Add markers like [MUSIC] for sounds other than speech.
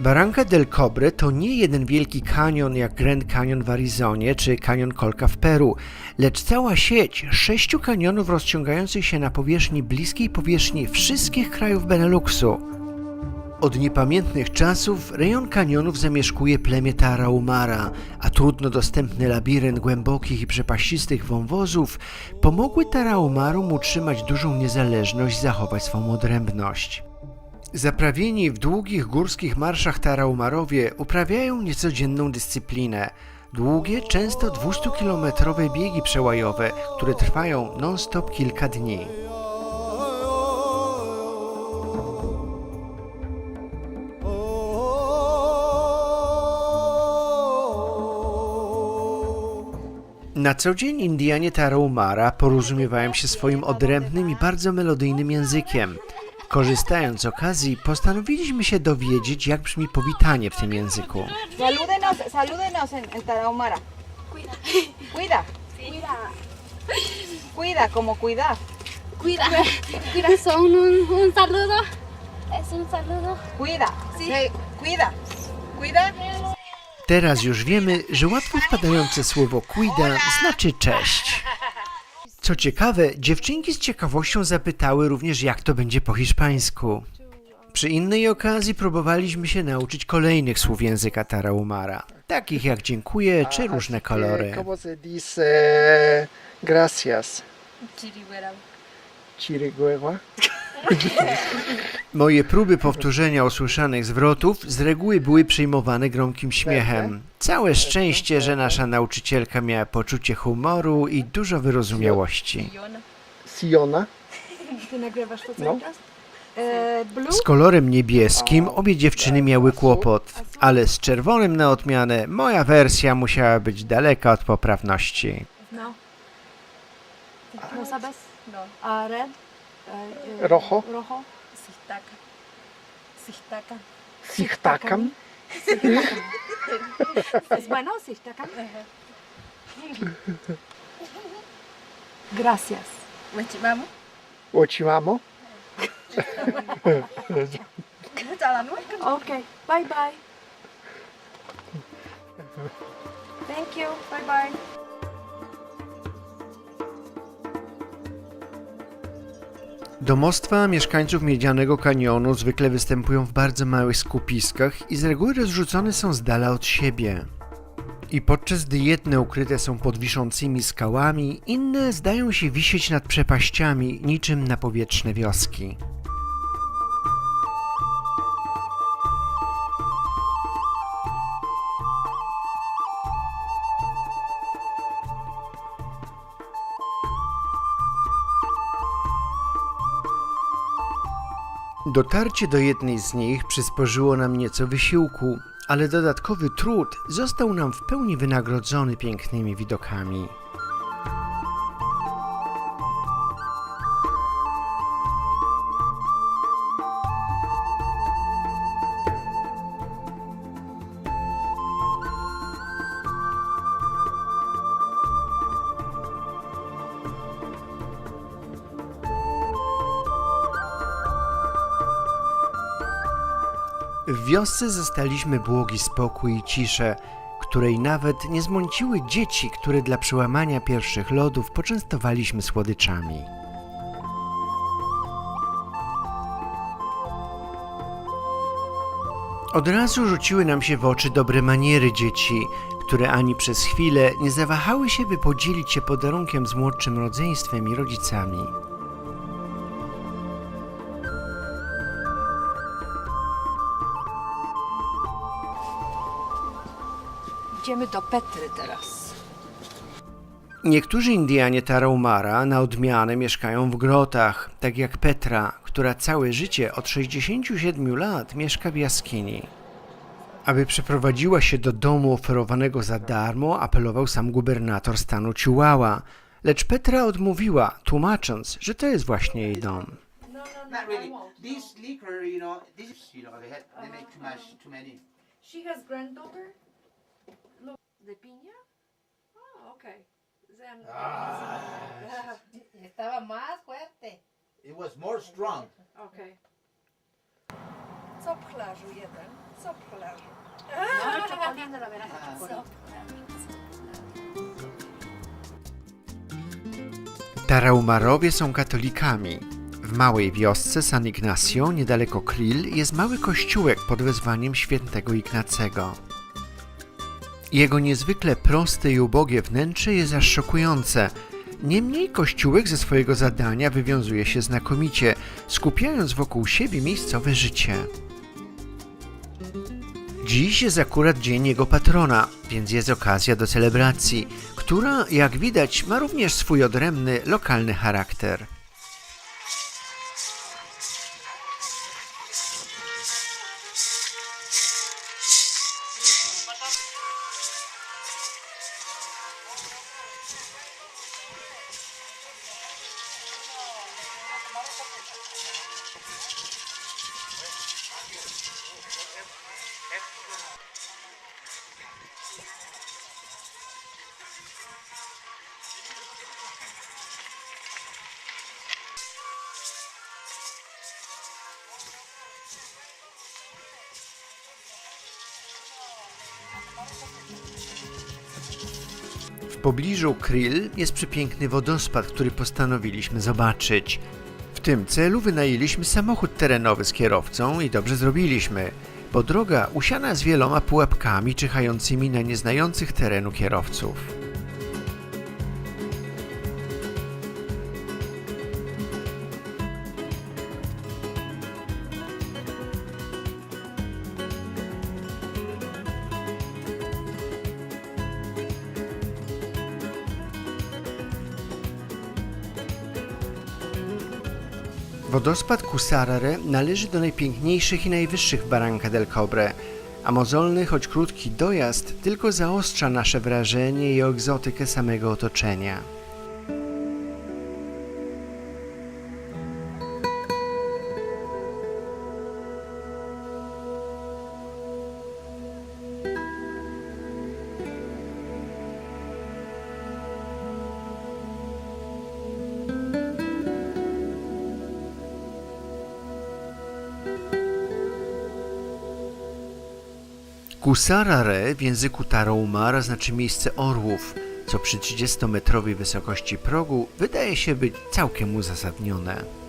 Barranca del Cobre to nie jeden wielki kanion jak Grand Canyon w Arizonie czy Kanion Kolka w Peru, lecz cała sieć sześciu kanionów rozciągających się na powierzchni bliskiej powierzchni wszystkich krajów Beneluxu. Od niepamiętnych czasów rejon kanionów zamieszkuje plemię Tarahumara, a trudno dostępny labirynt głębokich i przepaścistych wąwozów pomogły Tarahumarom utrzymać dużą niezależność i zachować swą odrębność. Zaprawieni w długich górskich marszach Tarahumarowie uprawiają niecodzienną dyscyplinę. Długie, często 200-kilometrowe biegi przełajowe, które trwają non-stop kilka dni. Na co dzień Indianie Tarahumara porozumiewają się swoim odrębnym i bardzo melodyjnym językiem. Korzystając z okazji, postanowiliśmy się dowiedzieć, jak brzmi powitanie w tym języku. Salúdenos, salúdenos en, en Tarahumara. Cuida. Cuida, Cuida. cuida, como cuidar. Cuida. Cuida. Son un, un saludo. Es un saludo. Cuida, Sí. sí, cuida, cuida. Teraz już wiemy, że łatwo wpadające słowo cuida znaczy cześć. Co ciekawe, dziewczynki z ciekawością zapytały również, jak to będzie po hiszpańsku. Przy innej okazji próbowaliśmy się nauczyć kolejnych słów języka Tarahumara, takich jak dziękuję czy różne kolory. ¿Cómo se dice gracias? Chirigüera. [LAUGHS] Moje próby powtórzenia usłyszanych zwrotów z reguły były przyjmowane gromkim śmiechem. Całe szczęście, że nasza nauczycielka miała poczucie humoru i dużo wyrozumiałości. Siona. Ty nagrywasz to No. czas? E, blue? Z kolorem niebieskim obie dziewczyny miały kłopot, ale z czerwonym na odmianę moja wersja musiała być daleka od poprawności. No. No sabes? No. A red? Eh, rojo. Rojo. Sistaca. Sistaca. Sistacam. ¿Es bueno? Sistacam. Gracias. Ochimamo. Ochimamo. ok, bye bye. Thank you, bye bye. Domostwa mieszkańców Miedzianego Kanionu zwykle występują w bardzo małych skupiskach i z reguły rozrzucone są z dala od siebie. I podczas gdy jedne ukryte są pod wiszącymi skałami, inne zdają się wisieć nad przepaściami niczym na powietrzne wioski. Dotarcie do jednej z nich przysporzyło nam nieco wysiłku, ale dodatkowy trud został nam w pełni wynagrodzony pięknymi widokami. W wiosce zastaliśmy błogi spokój i ciszę, której nawet nie zmąciły dzieci, które dla przełamania pierwszych lodów poczęstowaliśmy słodyczami. Od razu rzuciły nam się w oczy dobre maniery dzieci, które ani przez chwilę nie zawahały się, by podzielić się podarunkiem z młodszym rodzeństwem i rodzicami. Idziemy do Petry teraz. Niektórzy Indianie Tarahumara na odmianę mieszkają w grotach, tak jak Petra, która całe życie od 67 lat mieszka w jaskini. Aby przeprowadziła się do domu oferowanego za darmo, apelował sam gubernator stanu Chihuahua, lecz Petra odmówiła, tłumacząc, że to jest właśnie jej dom. Not really. This liquor, you know, this is, you know, they had they make too much, too many. She has granddaughter? De piña? Oh, okay. Then, [LAUGHS] Estaba más fuerte. It was more strong. okay. Co pchlarzu jeden? Co pchlarzu? No, czekam, robię raz. Taraumarowie są katolikami. W małej wiosce San Ignacio, niedaleko Krill, jest mały kościółek pod wezwaniem świętego Ignacego. Jego niezwykle proste i ubogie wnętrze jest aż szokujące. Niemniej kościółek ze swojego zadania wywiązuje się znakomicie, skupiając wokół siebie miejscowe życie. Dziś jest akurat dzień jego patrona, więc jest okazja do celebracji, która, jak widać, ma również swój odrębny, lokalny charakter. W pobliżu Krill jest przepiękny wodospad, który postanowiliśmy zobaczyć. Tym celu wynajęliśmy samochód terenowy z kierowcą i dobrze zrobiliśmy, bo droga usiana jest wieloma pułapkami czyhającymi na nieznających terenu kierowców. Wodospad Kusarare należy do najpiękniejszych i najwyższych w Barranca del Cobre, a mozolny, choć krótki dojazd tylko zaostrza nasze wrażenie i egzotykę samego otoczenia. Kusarare w języku Tarahumara znaczy miejsce orłów, co przy 30-metrowej wysokości progu wydaje się być całkiem uzasadnione.